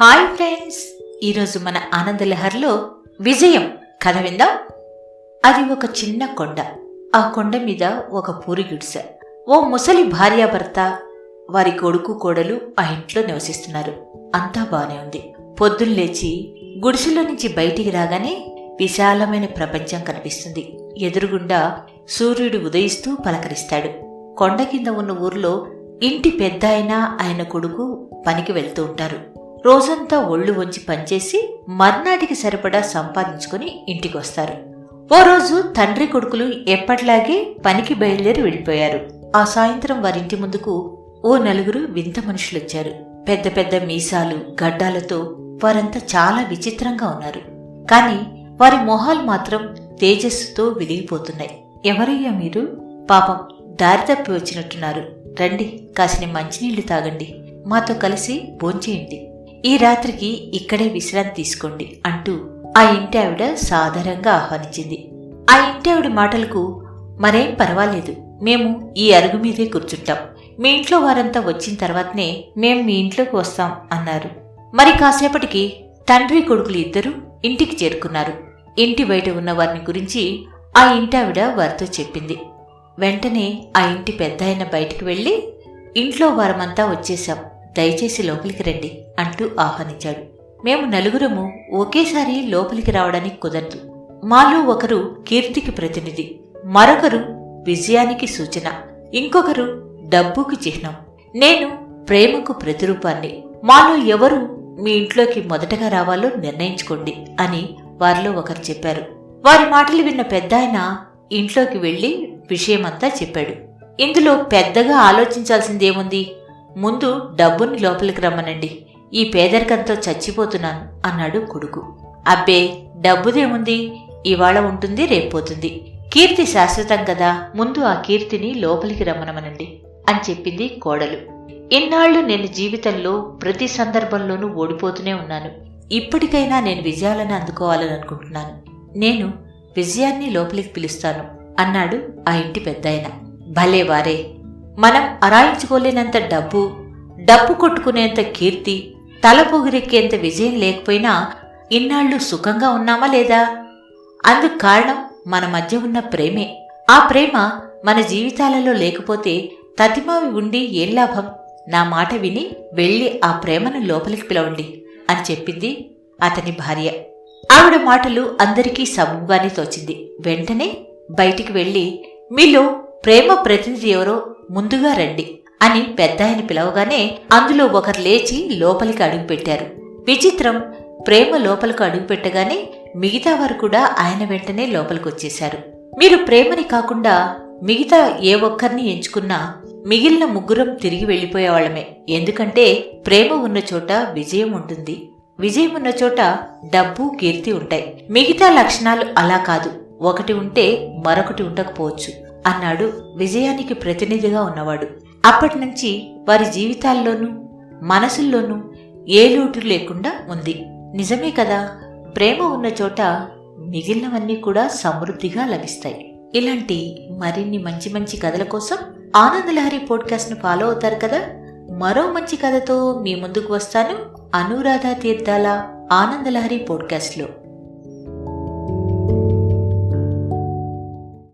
Hi friends. ఈరోజు మన ఆనందలహర్లో విజయం. కథ విందాం. అది ఒక చిన్న కొండ. ఆ కొండ మీద ఒక పూరి గుడిసె ఓ ముసలి భార్యాభర్త వారి కొడుకు కోడలు ఆ ఇంట్లో నివసిస్తున్నారు. అంతా బానే ఉంది. పొద్దున్న లేచి గుడిసెలో నుంచి బయటికి రాగానే విశాలమైన ప్రపంచం కనిపిస్తుంది. ఎదురుగుండా సూర్యుడు ఉదయిస్తూ పలకరిస్తాడు. కొండ కింద ఉన్న ఊర్లో ఇంటి పెద్ద ఆయన కొడుకు పనికి వెళ్తూ ఉంటారు. రోజంతా ఒళ్ళు వంచి పనిచేసి మర్నాటికి సరిపడా సంపాదించుకుని ఇంటికి వస్తారు ఓ రోజు తండ్రి కొడుకులు ఎప్పట్లాగే పనికి బయలుదేరి వెళ్ళిపోయారు. ఆ సాయంత్రం వారింటి ముందుకు ఓ నలుగురు వింత మనుషులొచ్చారు. పెద్ద పెద్ద మీసాలు గడ్డాలతో వారంతా చాలా విచిత్రంగా ఉన్నారు. కాని వారి మొహాలు మాత్రం తేజస్సుతో వెలిగిపోతున్నాయి ఎవరయ్యా మీరు? పాపం దారి తప్పి వచ్చినట్టున్నారు. రండి కాసిన మంచినీళ్ళు తాగండి. మాతో కలిసి భోంచేయండి. ఈ రాత్రికి ఇక్కడే విశ్రాంతి తీసుకోండి అంటూ ఆ ఇంటి ఆవిడ సాధారణంగా ఆహ్వానించింది. ఆ ఇంటి ఆవిడ మాటలకు మరేం పర్వాలేదు. మేము ఈ అరుగు మీదే కూర్చుంటాం. మీ ఇంట్లో వారంతా వచ్చిన తర్వాతనే మేం మీ ఇంట్లోకి వస్తాం అన్నారు. మరి కాసేపటికి తండ్రి కొడుకులు ఇద్దరు ఇంటికి చేరుకున్నారు. ఇంటి బయట ఉన్న వారిని గురించి ఆ ఇంటి ఆవిడ వారితో చెప్పింది. వెంటనే ఆ ఇంటి పెద్ద ఆయన బయటికి వెళ్ళి ఇంట్లో వారమంతా వచ్చేశాం. దయచేసి లోపలికి రండి అంటూ ఆహ్వానించాడు. మేము నలుగురము ఒకేసారి లోపలికి రావడానికి కుదరదు. మాలో ఒకరు కీర్తికి ప్రతినిధి మరొకరు విజయానికి సూచన ఇంకొకరు డబ్బుకు చిహ్నం. నేను ప్రేమకు ప్రతిరూపాన్ని మాలో ఎవరు మీ ఇంట్లోకి మొదటగా రావాలో నిర్ణయించుకోండి అని వారిలో ఒకరు చెప్పారు. వారి మాటలు విన్న పెద్దాయన ఇంట్లోకి వెళ్ళి విషయమంతా చెప్పాడు. ఇందులో పెద్దగా ఆలోచించాల్సిందేముంది? ముందు డబ్బుని లోపలికి రమ్మనండి. ఈ పేదరికంతో చచ్చిపోతున్నాను అన్నాడు కొడుకు. అబ్బే డబ్బుదేముంది? ఇవాళ ఉంటుంది రేపోతుంది కీర్తి శాశ్వతం కదా ముందు ఆ కీర్తిని లోపలికి రమ్మనమనండి అని చెప్పింది కోడలు. ఇన్నాళ్ళు నేను జీవితంలో ప్రతి సందర్భంలోనూ ఓడిపోతూనే ఉన్నాను. ఇప్పటికైనా నేను విజయాలను అందుకోవాలని అనుకుంటున్నాను. నేను విజయాన్ని లోపలికి పిలుస్తాను అన్నాడు ఆ ఇంటి పెద్దాయన. భలే వారే! మనం అరాయించుకోలేనంత డబ్బు డబ్బు కొట్టుకునేంత కీర్తి తల పొగిరెక్కేంత విజయం లేకపోయినా ఇన్నాళ్ళు సుఖంగా ఉన్నామా లేదా? అందుకు కారణం మన మధ్య ఉన్న ప్రేమే. ఆ ప్రేమ మన జీవితాలలో లేకపోతే తతిమావి ఉండి ఏం లాభం? నా మాట విని వెళ్ళి ఆ ప్రేమను లోపలికి పిలవండి అని చెప్పింది అతని భార్య. ఆవిడ మాటలు అందరికీ సబుగానే తోచింది. వెంటనే బయటికి వెళ్ళి మీలో ప్రేమ ప్రతినిధి ఎవరో ముందుగా రండి అని పెద్దాయని పిలవగానే అందులో ఒకరు లేచి లోపలికి అడుగుపెట్టారు విచిత్రం ప్రేమ లోపలికి అడుగుపెట్టగానే మిగతా వారు కూడా ఆయన వెంటనే లోపలికి వచ్చేశారు మీరు ప్రేమని కాకుండా మిగతా ఏ ఒక్కరిని ఎంచుకున్నా మిగిలిన ముగ్గురం తిరిగి వెళ్ళిపోయేవాళ్ళమే ఎందుకంటే ప్రేమ ఉన్న చోట విజయం ఉంటుంది. విజయం ఉన్న చోట డబ్బు కీర్తి ఉంటాయి. మిగతా లక్షణాలు అలా కాదు. ఒకటి ఉంటే మరొకటి ఉండకపోవచ్చు. అన్నాడు. విజయానికి ప్రతినిధిగా ఉన్నవాడు. అప్పటి నుంచి వారి జీవితాల్లోనూ మనసుల్లోనూ ఏ లోటు లేకుండా ఉంది. నిజమే కదా ప్రేమ ఉన్న చోట మిగిలినవన్నీ కూడా సమృద్ధిగా లభిస్తాయి. ఇలాంటి మరిన్ని మంచి మంచి కథల కోసం ఆనందలహరి పోడ్కాస్ట్ను ఫాలో అవుతారు కదా? మరో మంచి కథతో మీ ముందుకు వస్తాను. అనురాధ తీర్థాల ఆనందలహరి పోడ్కాస్ట్లో.